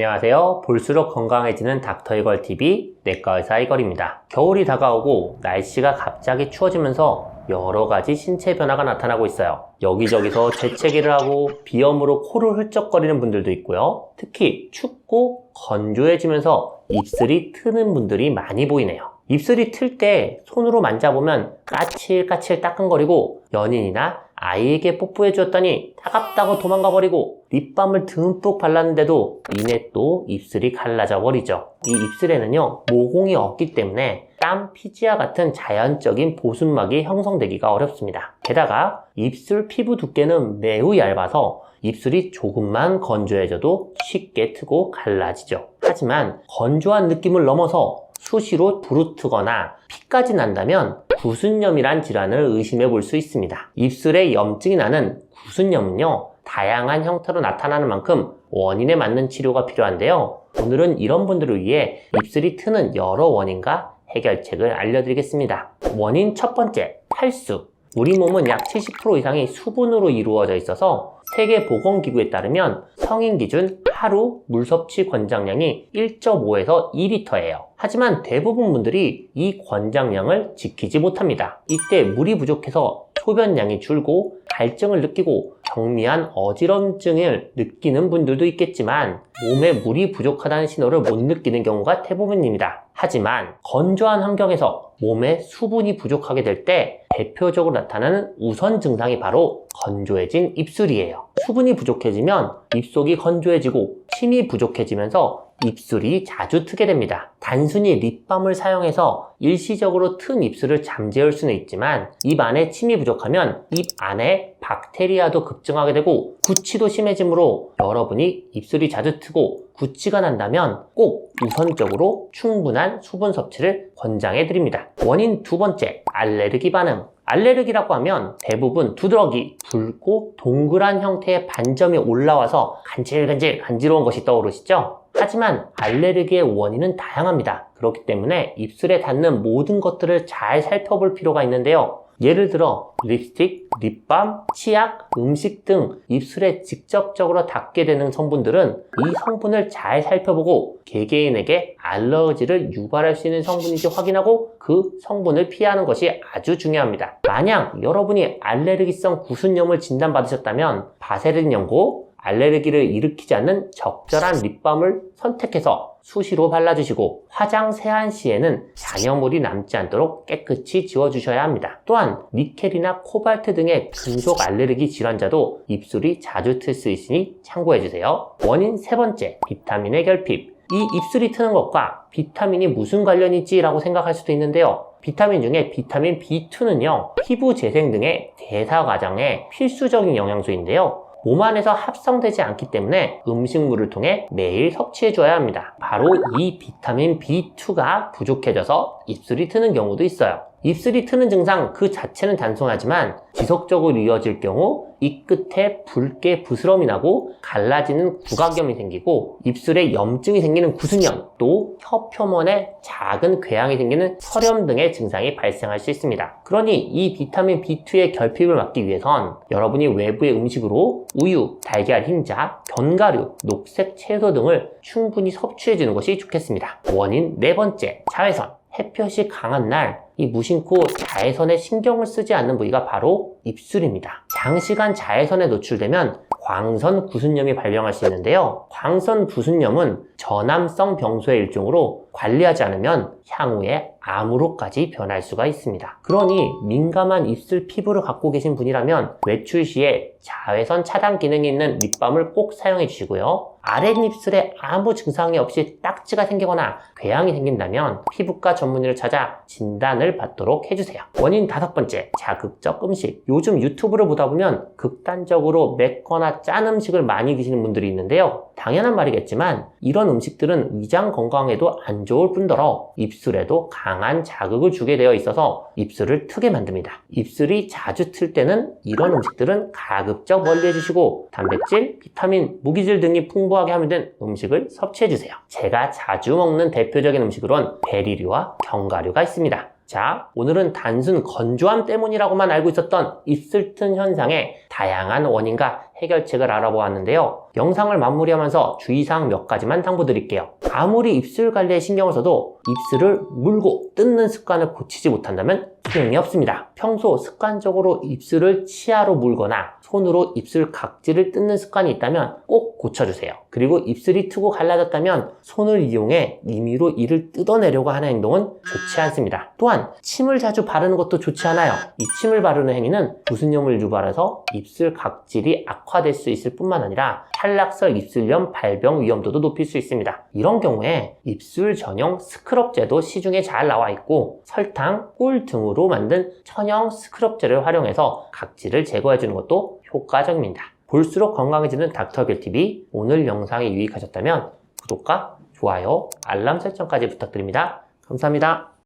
안녕하세요. 볼수록 건강해지는 닥터 이걸 TV 내과 의사 이걸입니다. 겨울이 다가오고 날씨가 갑자기 추워지면서 여러 가지 신체 변화가 나타나고 있어요. 여기저기서 재채기를 하고 비염으로 코를 훌쩍거리는 분들도 있고요. 특히 춥고 건조해지면서 입술이 트는 분들이 많이 보이네요. 입술이 틀 때 손으로 만져보면 까칠까칠 따끔거리고 연인이나 아이에게 뽀뽀해 주었더니 따갑다고 도망가 버리고 립밤을 듬뿍 발랐는데도 이내 또 입술이 갈라져 버리죠. 이 입술에는요 모공이 없기 때문에 땀, 피지와 같은 자연적인 보순막이 형성되기가 어렵습니다. 게다가 입술 피부 두께는 매우 얇아서 입술이 조금만 건조해져도 쉽게 트고 갈라지죠. 하지만 건조한 느낌을 넘어서 수시로 부르트거나 피까지 난다면 구순염이란 질환을 의심해 볼 수 있습니다. 입술에 염증이 나는 구순염은요, 다양한 형태로 나타나는 만큼 원인에 맞는 치료가 필요한데요. 오늘은 이런 분들을 위해 입술이 트는 여러 원인과 해결책을 알려드리겠습니다. 원인 첫 번째, 탈수. 우리 몸은 약 70% 이상이 수분으로 이루어져 있어서 세계보건기구에 따르면 성인 기준 하루 물 섭취 권장량이 1.5에서 2리터예요. 하지만 대부분 분들이 이 권장량을 지키지 못합니다. 이때 물이 부족해서 소변량이 줄고 갈증을 느끼고 경미한 어지럼증을 느끼는 분들도 있겠지만 몸에 물이 부족하다는 신호를 못 느끼는 경우가 대부분입니다. 하지만 건조한 환경에서 몸에 수분이 부족하게 될 때 대표적으로 나타나는 우선 증상이 바로 건조해진 입술이에요. 수분이 부족해지면 입속이 건조해지고 침이 부족해지면서 입술이 자주 트게 됩니다. 단순히 립밤을 사용해서 일시적으로 튼 입술을 잠재울 수는 있지만 입 안에 침이 부족하면 입 안에 박테리아도 급증하게 되고 구취도 심해지므로 여러분이 입술이 자주 트고 구취가 난다면 꼭 우선적으로 충분한 수분 섭취를 권장해 드립니다. 원인 두 번째, 알레르기 반응. 알레르기라고 하면 대부분 두드러기, 붉고 동그란 형태의 반점이 올라와서 간질간질 간지러운 것이 떠오르시죠? 하지만 알레르기의 원인은 다양합니다. 그렇기 때문에 입술에 닿는 모든 것들을 잘 살펴볼 필요가 있는데요. 예를 들어 립스틱, 립밤, 치약, 음식 등 입술에 직접적으로 닿게 되는 성분들은 이 성분을 잘 살펴보고 개개인에게 알러지를 유발할 수 있는 성분인지 확인하고 그 성분을 피하는 것이 아주 중요합니다. 만약 여러분이 알레르기성 구순염을 진단받으셨다면 바세린 연고, 알레르기를 일으키지 않는 적절한 립밤을 선택해서 수시로 발라주시고 화장 세안 시에는 잔여물이 남지 않도록 깨끗이 지워주셔야 합니다. 또한 니켈이나 코발트 등의 금속 알레르기 질환자도 입술이 자주 틀 수 있으니 참고해주세요. 원인 세 번째, 비타민의 결핍. 이 입술이 트는 것과 비타민이 무슨 관련이지 라고 생각할 수도 있는데요. 비타민 중에 비타민 B2는요, 피부 재생 등의 대사 과정에 필수적인 영양소인데요. 몸 안에서 합성되지 않기 때문에 음식물을 통해 매일 섭취해줘야 합니다. 바로 이 비타민 B2가 부족해져서 입술이 트는 경우도 있어요. 입술이 트는 증상 그 자체는 단순하지만 지속적으로 이어질 경우 이 끝에 붉게 부스럼이 나고 갈라지는 구각염이 생기고 입술에 염증이 생기는 구순염 또 혀 표면에 작은 궤양이 생기는 설염 등의 증상이 발생할 수 있습니다. 그러니 이 비타민 B2의 결핍을 막기 위해선 여러분이 외부의 음식으로 우유, 달걀 흰자, 견과류, 녹색 채소 등을 충분히 섭취해 주는 것이 좋겠습니다. 원인 네 번째, 자외선. 햇볕이 강한 날, 이 무심코 자외선에 신경을 쓰지 않는 부위가 바로 입술입니다. 장시간 자외선에 노출되면 광선 구순염이 발병할 수 있는데요. 광선 구순염은 전암성 병소의 일종으로 관리하지 않으면 향후에 암으로까지 변할 수가 있습니다. 그러니 민감한 입술 피부를 갖고 계신 분이라면 외출 시에 자외선 차단 기능이 있는 립밤을 꼭 사용해 주시고요. 아랫입술에 아무 증상이 없이 딱지가 생기거나 궤양이 생긴다면 피부과 전문의를 찾아 진단 을 받도록 해주세요. 원인 다섯 번째, 자극적 음식. 요즘 유튜브를 보다 보면 극단적으로 맵거나 짠 음식을 많이 드시는 분들이 있는데요. 당연한 말이겠지만 이런 음식들은 위장 건강에도 안 좋을 뿐더러 입술에도 강한 자극을 주게 되어 있어서 입술을 트게 만듭니다. 입술이 자주 틀 때는 이런 음식들은 가급적 멀리 해주시고 단백질, 비타민, 무기질 등이 풍부하게 함유된 음식을 섭취해주세요. 제가 자주 먹는 대표적인 음식으론 베리류와 견과류가 있습니다. 자, 오늘은 단순 건조함 때문이라고만 알고 있었던 입술 튼 현상의 다양한 원인과 해결책을 알아보았는데요. 영상을 마무리하면서 주의사항 몇 가지만 당부드릴게요. 아무리 입술 관리에 신경을 써도 입술을 물고 뜯는 습관을 고치지 못한다면 소용이 없습니다. 평소 습관적으로 입술을 치아로 물거나 손으로 입술 각질을 뜯는 습관이 있다면 꼭 고쳐주세요. 그리고 입술이 트고 갈라졌다면 손을 이용해 임의로 이를 뜯어내려고 하는 행동은 좋지 않습니다. 또한 침을 자주 바르는 것도 좋지 않아요. 이 침을 바르는 행위는 부순염을 유발해서 입술 각질이 악화 될 수 있을 뿐만 아니라 탈락성 입술염 발병 위험도도 높일 수 있습니다. 이런 경우에 입술 전용 스크럽제도 시중에 잘 나와 있고 설탕, 꿀 등으로 만든 천연 스크럽제를 활용해서 각질을 제거해 주는 것도 효과적입니다. 볼수록 건강해지는 닥터겔TV 오늘 영상이 유익하셨다면 구독과 좋아요, 알람 설정까지 부탁드립니다. 감사합니다.